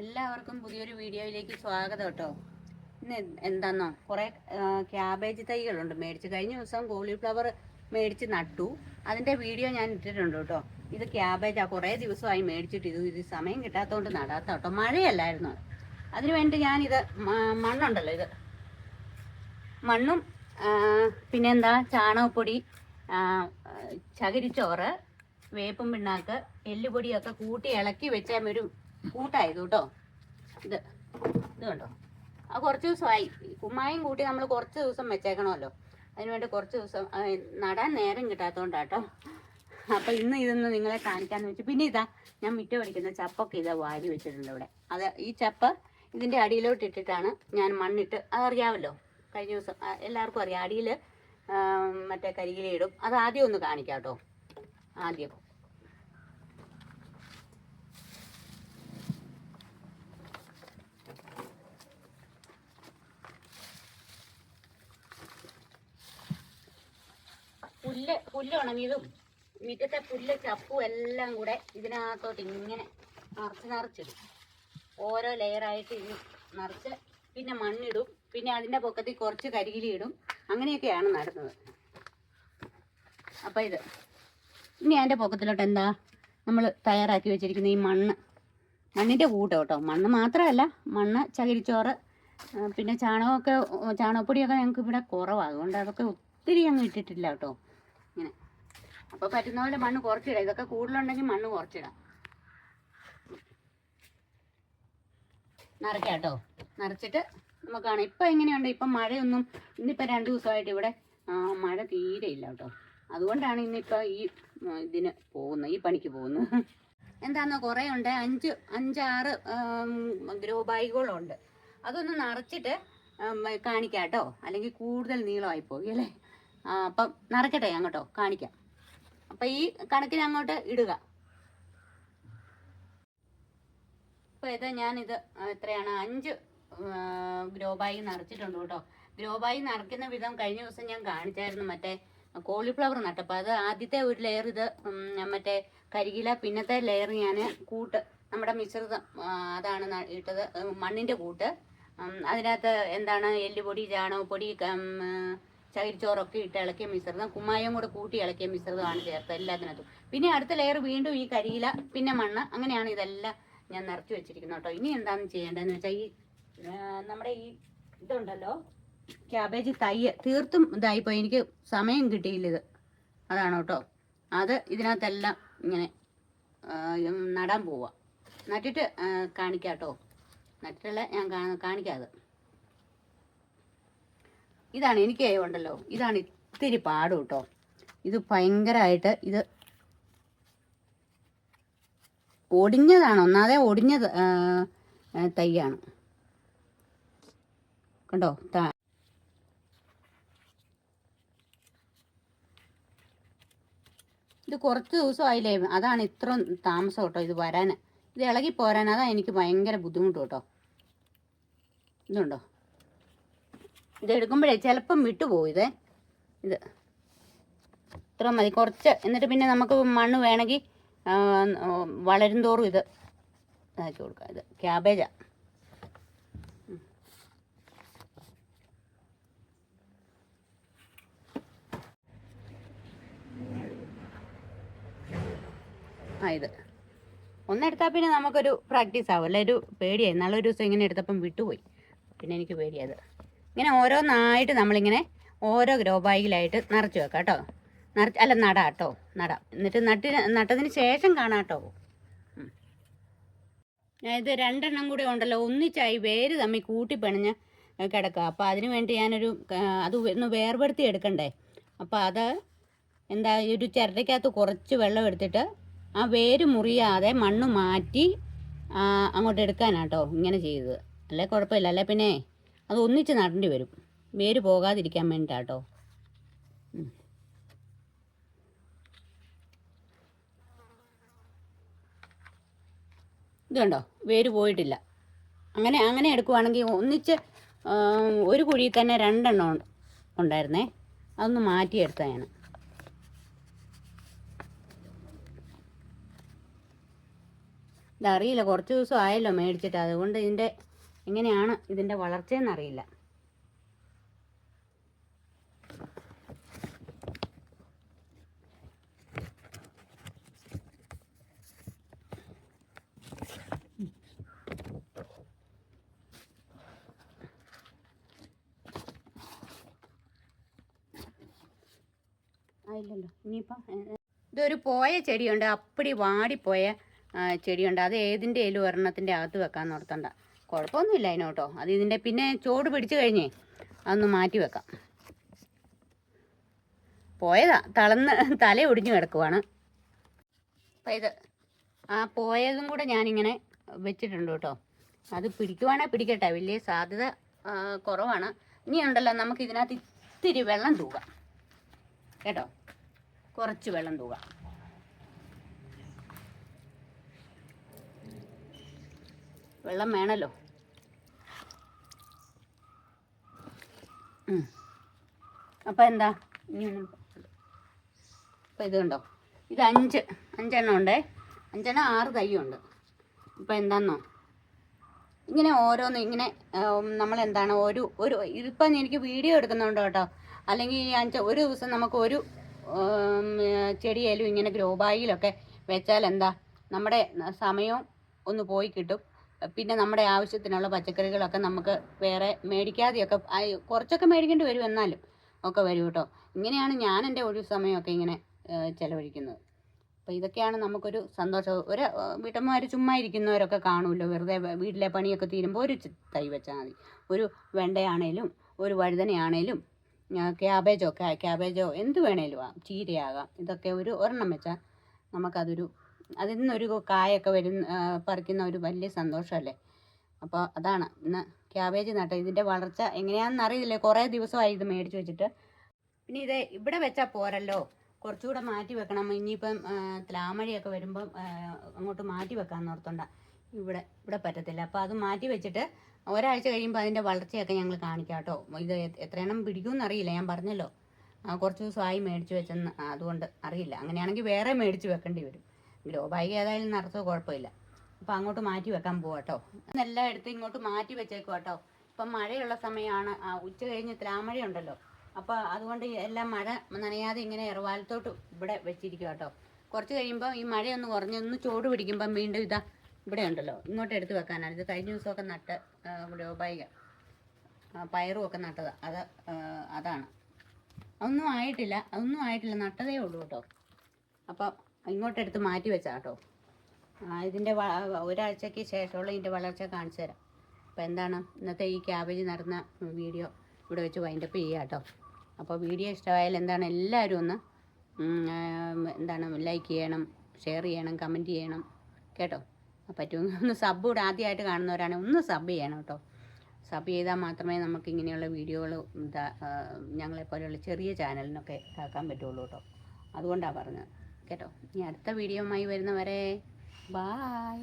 എല്ലാവർക്കും പുതിയൊരു വീഡിയോയിലേക്ക് സ്വാഗതം കേട്ടോ. ഇന്ന് എന്താണോ കുറേ ക്യാബേജ് തൈകളുണ്ട് മേടിച്ച്. കഴിഞ്ഞ ദിവസം കോളിഫ്ലവർ മേടിച്ച് നട്ടു. അതിന്റെ വീഡിയോ ഞാൻ ഇട്ടിട്ടുണ്ട് കേട്ടോ. ഇത് ക്യാബേജാണ് കുറേ ദിവസമായി മേടിച്ചിട്ട് ഇത് ഇത് സമയം കിട്ടാത്തതുകൊണ്ട് നടാത്ത കേട്ടോ. മഴയല്ലായിരുന്നു? അതിനു വേണ്ടി ഞാനിത് മണ്ണുണ്ടല്ലോ ഇത്. മണ്ണും പിന്നെന്താ? ചാണകപ്പൊടി ചകിരിച്ചോറ് വേപ്പും പിണ്ണാക്ക് എല്ലുപൊടിയൊക്കെ കൂട്ടി ഇളക്കി വെച്ചാൽ ഒരു കൂട്ടായത് കേട്ടോ. ഇത് ഇത് കണ്ടോ? ആ കുറച്ച് ദിവസമായി. കുമ്മായും കൂട്ടി നമ്മൾ കുറച്ച് ദിവസം വെച്ചേക്കണമല്ലോ. അതിനുവേണ്ടി കുറച്ച് ദിവസം നടാൻ നേരം കിട്ടാത്തതുകൊണ്ടാട്ടോ അപ്പം ഇന്ന് ഇതൊന്ന് നിങ്ങളെ കാണിക്കാന്ന് വെച്ചു. പിന്നെ ഇതാ ഞാൻ മിറ്റ പഠിക്കുന്ന ചപ്പൊക്കെ ഇതാ വാരി വെച്ചിട്ടുണ്ട് ഇവിടെ. അത് ഈ ചപ്പ് ഇതിന്റെ അടിയിലോട്ട് ഇട്ടിട്ടാണ് ഞാൻ മണ്ണിട്ട് അതറിയാമല്ലോ കഴിഞ്ഞ ദിവസം എല്ലാവർക്കും അറിയാം. അടിയിൽ മറ്റേ കരികിലിടും അത് ആദ്യം ഒന്ന് കാണിക്കാം കേട്ടോ ആദ്യം. പുല്ല് പുല്ല് ഉണങ്ങിയതും മുറ്റത്തെ പുല്ല് ചപ്പും എല്ലാം കൂടെ ഇതിനകത്തോട്ട് ഇങ്ങനെ നിറച്ച് നിറച്ചിടും. ഓരോ ലെയറായിട്ട് ഇത് നിറച്ച് പിന്നെ മണ്ണിടും. പിന്നെ അതിന്റെ പൊക്കത്തിൽ കുറച്ച് കരികിലി ഇടും. അങ്ങനെയൊക്കെയാണ് നടുന്നത്. അപ്പം ഇത്. ഇനി അതിന്റെ പൊക്കത്തിലോട്ട് എന്താ? നമ്മൾ തയ്യാറാക്കി വെച്ചിരിക്കുന്ന ഈ മണ്ണ്. മണ്ണിന്റെ കൂട്ടം കേട്ടോ. മണ്ണ് മാത്രമല്ല മണ്ണ് ചകിരിച്ചോറ് പിന്നെ ചാണകമൊക്കെ ചാണകപ്പൊടിയൊക്കെ ഞങ്ങൾക്ക് ഇവിടെ കുറവാണ് അതുകൊണ്ട് അതൊക്കെ ഒത്തിരി അങ്ങ് ഇട്ടിട്ടില്ല കേട്ടോ. ഇങ്ങനെ അപ്പോൾ പറ്റുന്ന പോലെ മണ്ണ് കുറച്ചിടാം. ഇതൊക്കെ കൂടുതലുണ്ടെങ്കിൽ മണ്ണ് കുറച്ചിടാം. നിറയ്ക്കാം കേട്ടോ. നിറച്ചിട്ട് നമുക്ക് കാണാം. ഇപ്പം എങ്ങനെയുണ്ട്? ഇപ്പം മഴയൊന്നും ഇന്നിപ്പോൾ രണ്ട് ദിവസമായിട്ട് ഇവിടെ മഴ തീരെ ഇല്ല കേട്ടോ. അതുകൊണ്ടാണ് ഇന്നിപ്പോൾ ഈ ഇതിന് പോകുന്നത് ഈ പണിക്ക് പോകുന്നത്. എന്താണെന്നോ കുറേ ഉണ്ട് അഞ്ച് അഞ്ചാറ് ഗ്രോ ബാഗുകളുണ്ട് അതൊന്ന് നിറച്ചിട്ട് കാണിക്കാം കേട്ടോ. അല്ലെങ്കിൽ കൂടുതൽ നീളമായി പോയി അല്ലേ അപ്പം നിറയ്ക്കട്ടെ അങ്ങോട്ടോ. കാണിക്കാം. അപ്പം ഈ കണക്കിന് അങ്ങോട്ട് ഇടുക. അപ്പോൾ ഇത് ഞാനിത് എത്രയാണ്? അഞ്ച് ഗ്രോബായി നിറച്ചിട്ടുണ്ട് കേട്ടോ. ഗ്രോ ബാഗ് നിറയ്ക്കുന്ന വിധം കഴിഞ്ഞ ദിവസം ഞാൻ കാണിച്ചായിരുന്നു മറ്റേ കോളിഫ്ലവർ നട്ടപ്പോൾ അത് ആദ്യത്തെ ഒരു ലെയർ ഇത് മറ്റേ കരികില പിന്നത്തെ ലെയർ ഞാൻ കൂട്ട് നമ്മുടെ മിശ്രിതം അതാണ് ഇട്ടത് മണ്ണിന്റെ കൂട്ട്. അതിനകത്ത് എന്താണ്? എല്ലുപൊടി ചാണകപ്പൊടി ചകിരിച്ചോറൊക്കെ ഇട്ട് ഇളക്കിയ മിശ്രിതം കുമ്മായം കൂടെ കൂട്ടി ഇളക്കിയ മിശ്രിതമാണ് ചേർത്തത് എല്ലാത്തിനകത്തും. പിന്നെ അടുത്ത ലെയർ വീണ്ടും ഈ കരിയില പിന്നെ മണ്ണ് അങ്ങനെയാണ് ഇതെല്ലാം ഞാൻ നിറച്ച് വെച്ചിരിക്കുന്നത് കേട്ടോ. ഇനി എന്താണെന്ന് ചെയ്യേണ്ടതെന്ന് വെച്ചാൽ ഈ നമ്മുടെ ഈ ഇതുണ്ടല്ലോ ക്യാബേജ് തയ്യ് തീർത്തും ഇതായിപ്പോയി എനിക്ക് സമയം കിട്ടിയില്ല ഇത്. അതാണ് കേട്ടോ. അത് ഇതിനകത്തെല്ലാം ഇങ്ങനെ നടാൻ പോവാം. നട്ടിട്ട് കാണിക്കാം കേട്ടോ നട്ടിട്ടുള്ള ഞാൻ കാണിക്കാം അത്. ഇതാണ് എനിക്ക് ഉണ്ടല്ലോ. ഇതാണ് ഇത്തിരി പാട് കേട്ടോ ഇത് ഭയങ്കരമായിട്ട് ഇത് ഒടിഞ്ഞതാണ്. ഒന്നാതെ ഒടിഞ്ഞ തൈയാണ്. കണ്ടോ? താ ഇത് കുറച്ച് ദിവസമായില്ലേ? അതാണ് ഇത്ര താമസം കേട്ടോ ഇത് വരാൻ ഇത് ഇളകി പോരാൻ അതാണ് എനിക്ക് ഭയങ്കര ബുദ്ധിമുട്ട് കേട്ടോ ഇതുണ്ടോ? ഇത് എടുക്കുമ്പോഴേ ചിലപ്പം വിട്ടുപോകും ഇതേ. ഇത് ഇത്ര മതി. കുറച്ച് എന്നിട്ട് പിന്നെ നമുക്ക് മണ്ണ് വേണമെങ്കിൽ വളരും തോറും ഇത് ഇതാക്കി കൊടുക്കാം. ഇത് ക്യാബേജാ. ആ ഇത്. ഒന്നെടുത്താൽ പിന്നെ നമുക്കൊരു പ്രാക്ടീസ് ആവും അല്ലെ? ഒരു പേടിയായി. നാളെ ഒരു ദിവസം ഇങ്ങനെ എടുത്തപ്പം വിട്ടുപോയി. പിന്നെ എനിക്ക് പേടിയത് ഇങ്ങനെ ഓരോന്നായിട്ട് നമ്മളിങ്ങനെ ഓരോ ഗ്രോ ബാഗിലായിട്ട് നിറച്ച് വെക്കാം കേട്ടോ. നിറച്ച് അല്ല നട കേട്ടോ നട. എന്നിട്ട് നട്ടി നട്ടതിന് ശേഷം കാണാം കേട്ടോ. ഇത് രണ്ടെണ്ണം കൂടി ഉണ്ടല്ലോ ഒന്നിച്ചായി വേര് തമ്മിൽ കൂട്ടിപ്പിണഞ്ഞ് കിടക്കുക. അപ്പോൾ അതിന് വേണ്ടി ഞാനൊരു അത് ഒന്ന് വേർപെടുത്തി എടുക്കണ്ടേ. അപ്പോൾ അത് എന്താ ഒരു ചിരട്ടയ്ക്കകത്ത് കുറച്ച് വെള്ളം എടുത്തിട്ട് ആ വേര് മുറിയാതെ മണ്ണ് മാറ്റി അങ്ങോട്ട് എടുക്കാനാട്ടോ ഇങ്ങനെ ചെയ്തത്. അല്ലേ കുഴപ്പമില്ല. അല്ലേ പിന്നെ? അത് ഒന്നിച്ച് നടേണ്ടി വരും. വേര് പോകാതിരിക്കാൻ വേണ്ടിയിട്ടാട്ടോ. ഇത് കണ്ടോ? വേര് പോയിട്ടില്ല. അങ്ങനെ അങ്ങനെ എടുക്കുവാണെങ്കിൽ ഒന്നിച്ച് ഒരു കുഴിയിൽ തന്നെ രണ്ടെണ്ണം ഉണ്ട്- ഉണ്ടായിരുന്നേ. അതൊന്ന് മാറ്റിയെടുത്തതാണ്. ഇതറിയില്ല കുറച്ച് ദിവസം ആയല്ലോ മേടിച്ചിട്ട്. അതുകൊണ്ട് ഇതിന്റെ എങ്ങനെയാണ് ഇതിന്റെ വളർച്ചയെന്നറിയില്ല. ഇല്ലല്ലോ. ഇതൊരു പോയ ചെടിയുണ്ട്. അപ്പടി വാടിപ്പോയ ചെടിയുണ്ട്. അത് ഏതിന്റെ ഏലും ഒരെണ്ണത്തിന്റെ അകത്ത് വെക്കാൻ നിർത്തണ്ട കുഴപ്പമൊന്നുമില്ല അതിനോട്ടോ. അത് ഇതിന്റെ പിന്നെ ചോട് പിടിച്ചു കഴിഞ്ഞേ അതൊന്ന് മാറ്റി വെക്കാം. പോയതാ. തളന്ന് തല ഒടിഞ്ഞു കിടക്കുവാണ്. അപ്പം ഇത് ആ പോയതും കൂടെ ഞാനിങ്ങനെ വെച്ചിട്ടുണ്ട് കേട്ടോ. അത് പിടിക്കുവാണേ പിടിക്കട്ടെ. വലിയ സാധ്യത കുറവാണ്. ഇനി ഉണ്ടല്ലോ നമുക്ക് ഇതിനകത്ത് ഇത്തിരി വെള്ളം തൂകാം. കേട്ടോ? കുറച്ച് വെള്ളം തൂകാം. വെള്ളം വേണമല്ലോ അപ്പോൾ എന്താ? ഇനി ഒന്ന് അപ്പം ഇത് കണ്ടോ? ഇത് അഞ്ച്. അഞ്ചെണ്ണം ഉണ്ടേ. അഞ്ചെണ്ണം ആറ് തൈയുണ്ട്. അപ്പോൾ എന്താന്നോ? ഇങ്ങനെ ഓരോന്ന് ഇങ്ങനെ നമ്മൾ എന്താണ് ഒരു ഒരു ഇപ്പം എനിക്ക് വീഡിയോ എടുക്കുന്നുണ്ട് കേട്ടോ. അല്ലെങ്കിൽ ഈ അഞ്ച് ഒരു ദിവസം നമുക്ക് ഒരു ചെടിയായാലും ഇങ്ങനെ ഗ്രോ ബാഗിലൊക്കെ വെച്ചാൽ എന്താ നമ്മുടെ സമയവും ഒന്ന് പോയി കിട്ടും. പിന്നെ നമ്മുടെ ആവശ്യത്തിനുള്ള പച്ചക്കറികളൊക്കെ നമുക്ക് വേറെ മേടിക്കാതെയൊക്കെ കുറച്ചൊക്കെ മേടിക്കേണ്ടി വരും എന്നാലും ഒക്കെ വരും കേട്ടോ. ഇങ്ങനെയാണ് ഞാൻ എന്റെ ഒഴിവ് സമയമൊക്കെ ഇങ്ങനെ ചിലവഴിക്കുന്നത്. അപ്പോൾ ഇതൊക്കെയാണ് നമുക്കൊരു സന്തോഷം. ഒരു വീട്ടമ്മമാർ ചുമ്മാ ഇരിക്കുന്നവരൊക്കെ കാണുമല്ലോ. വെറുതെ വീട്ടിലെ പണിയൊക്കെ തീരുമ്പോൾ ഒരു തൈ വെച്ചാൽ മതി. ഒരു വെണ്ടയാണേലും ഒരു വഴുതനയാണേലും ക്യാബേജോ ക്യാബേജോ എന്ത് വേണേലും ആ ചീരയാകാം. ഇതൊക്കെ ഒരു ഒരെണ്ണം വെച്ചാൽ നമുക്കതൊരു അതിൽ നിന്നൊരു കായൊക്കെ വരുന്ന പറിക്കുന്ന ഒരു വലിയ സന്തോഷമല്ലേ? അപ്പോൾ അതാണ്. ഇന്ന് ക്യാബേജ് നട്ട ഇതിന്റെ വളർച്ച എങ്ങനെയാണെന്ന് അറിയില്ല. കുറേ ദിവസമായി ഇത് മേടിച്ച് വെച്ചിട്ട്. പിന്നെ ഇത് ഇവിടെ വെച്ചാൽ പോരല്ലോ. കുറച്ചുകൂടെ മാറ്റി വെക്കണം. ഇനിയിപ്പം ത്ലാമഴയൊക്കെ വരുമ്പം അങ്ങോട്ട് മാറ്റി വെക്കാൻ ഓർത്തോണ്ട. ഇവിടെ ഇവിടെ പറ്റത്തില്ല. അപ്പോൾ അത് മാറ്റി വെച്ചിട്ട് ഒരാഴ്ച കഴിയുമ്പോൾ അതിന്റെ വളർച്ചയൊക്കെ ഞങ്ങൾ കാണിക്കാം കേട്ടോ. ഇത് എത്രയെണ്ണം പിടിക്കുമെന്ന് അറിയില്ല. ഞാൻ പറഞ്ഞല്ലോ. കുറച്ച് ദിവസമായി മേടിച്ച് വെച്ചെന്ന് അതുകൊണ്ട് അറിയില്ല. അങ്ങനെയാണെങ്കിൽ വേറെ മേടിച്ച് വെക്കേണ്ടി വരും. ഗ്രോ ബാഗ് ഏതായാലും നടത്തോ കുഴപ്പമില്ല. അപ്പോൾ അങ്ങോട്ട് മാറ്റി വെക്കാൻ പോവാ കേട്ടോ എല്ലാം ഇങ്ങോട്ട് മാറ്റി വെച്ചേക്കും കേട്ടോ ഇപ്പം മഴയുള്ള സമയമാണ് ഉച്ച കഴിഞ്ഞ് ത്രാമഴയുണ്ടല്ലോ അപ്പോൾ അതുകൊണ്ട് എല്ലാം മഴ നനയാതെ ഇങ്ങനെ ഇറവാലത്തോട്ട് ഇവിടെ വെച്ചിരിക്കുക കേട്ടോ കുറച്ച് കഴിയുമ്പോൾ ഈ മഴയൊന്ന് കുറഞ്ഞൊന്ന് ചൂട് പിടിക്കുമ്പം വീണ്ടും ഇതാ ഇവിടെ ഉണ്ടല്ലോ. ഇങ്ങോട്ട് എടുത്ത് വെക്കാനാണ്. ഇത് കഴിഞ്ഞ ദിവസമൊക്കെ നട്ട് ഇവിടെ ബാഗ് പയറും ഒക്കെ നട്ടത്. അത് അതാണ്. അതൊന്നും ആയിട്ടില്ല. അതൊന്നും ആയിട്ടില്ല. നട്ടതേ ഉള്ളൂ കേട്ടോ അപ്പം ഇങ്ങോട്ടെടുത്ത് മാറ്റി വെച്ചാ കേട്ടോ ഇതിന്റെ ഒരാഴ്ചയ്ക്ക് ശേഷമുള്ള ഇതിന്റെ വളർച്ച കാണിച്ചു തരാം. അപ്പോൾ എന്താണ്? ഇന്നത്തെ ഈ ക്യാബേജ് നടന്ന വീഡിയോ ഇവിടെ വെച്ച് വൈൻഡപ്പ് ചെയ്യുക കേട്ടോ അപ്പോൾ വീഡിയോ ഇഷ്ടമായാൽ എന്താണ്? എല്ലാവരും ഒന്ന് എന്താണ് ലൈക്ക് ചെയ്യണം ഷെയർ ചെയ്യണം കമന്റ് ചെയ്യണം. കേട്ടോ? പറ്റുമെങ്കിൽ ഒന്ന് സബ് കൂടെ ആദ്യമായിട്ട് കാണുന്നവരാണെങ്കിൽ ഒന്ന് സബ് ചെയ്യണം കേട്ടോ. സബ് ചെയ്താൽ മാത്രമേ നമുക്ക് ഇങ്ങനെയുള്ള വീഡിയോകൾ ഞങ്ങളെപ്പോലെയുള്ള ചെറിയ ചാനലിനൊക്കെ കേൾക്കാൻ പറ്റുള്ളൂ കേട്ടോ. അതുകൊണ്ടാണ് പറഞ്ഞത്. കേട്ടോ. ഇനി അടുത്ത വീഡിയോയുമായി വരുന്നവരെ ബായ്